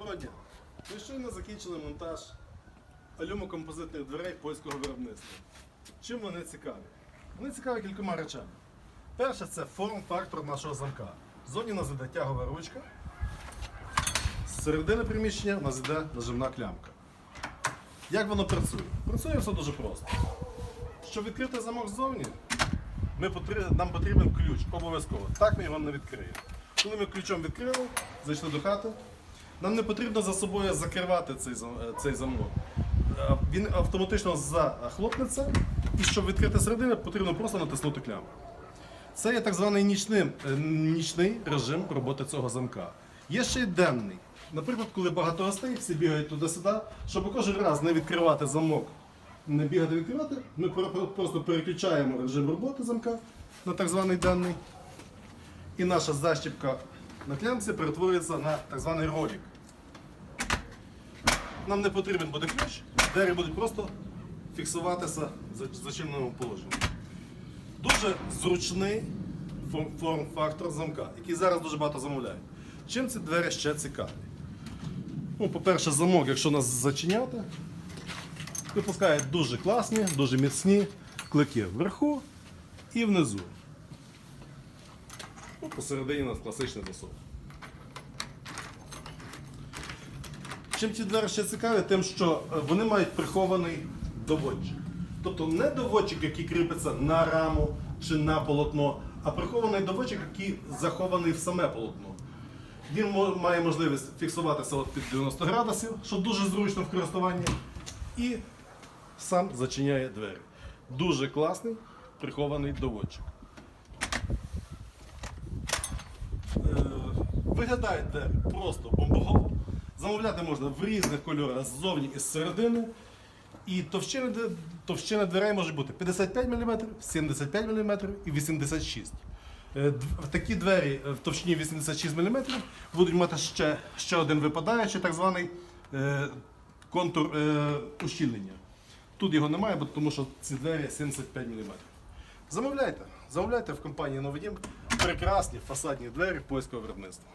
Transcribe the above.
Доброго дня! Ми щойно закінчили монтаж алюмокомпозитних дверей польського виробництва. Чим вони цікаві? Вони цікаві кількома речами. Перше це форм-фактор нашого замка. У нас іде тягова ручка. З середини приміщення нас іде нажимна клямка. Як воно працює? Працює все дуже просто. Щоб відкрити замок ззовні, ми потр- нам потрібен ключ обов'язково. Так ми його не відкриємо. Коли ми ключом відкрили, зайшли до хати, нам не потрібно за собою закривати цей, е, цей замок. Е, Він автоматично захлопнеться, і щоб відкрити середину, потрібно просто натиснути клямку. Це є так званий нічний, е, нічний режим роботи цього замка. Є ще й денний. Наприклад, коли багато гостей, всі бігають туди-сюди, щоб кожен раз не відкривати замок, не бігати відкривати, ми про- про- просто переключаємо режим роботи замка на так званий денний. І наша защіпка на клямці перетворюється на так званий ролик. Нам не потрібен буде ключ, двері будуть просто фіксуватися в зачиненому положенні. Дуже зручний форм- форм-фактор замка, який зараз дуже багато замовляють. Чим ці двері ще цікаві? Ну, по-перше, замок, якщо нас зачиняти, випускає дуже класні, дуже міцні клики вверху і внизу. Ну, посередині у нас класичний засов. Чим ці двері ще цікаві, тим, що е, вони мають прихований доводчик. Тобто не доводчик, який кріпиться на раму чи на полотно, а прихований доводчик, який захований в саме полотно. Він має можливість фіксуватися от під 90 градусів, що дуже зручно в користуванні, і сам зачиняє двері. Дуже класний прихований доводчик. Е, Виглядають двері просто бомбово. Замовляти можна в різних кольорах ззовні і зсередини. І товщини, д- товщина дверей може бути 55 мм, 75 мм і 86 Е, Такі двері е, в товщині 86 мм будуть мати ще, ще один випадаючий, так званий е, контур е, ущільнення. Тут його немає, тому що ці двері 75 мм. Замовляйте, замовляйте в компанії Новодім прекрасні фасадні двері польського виробництва.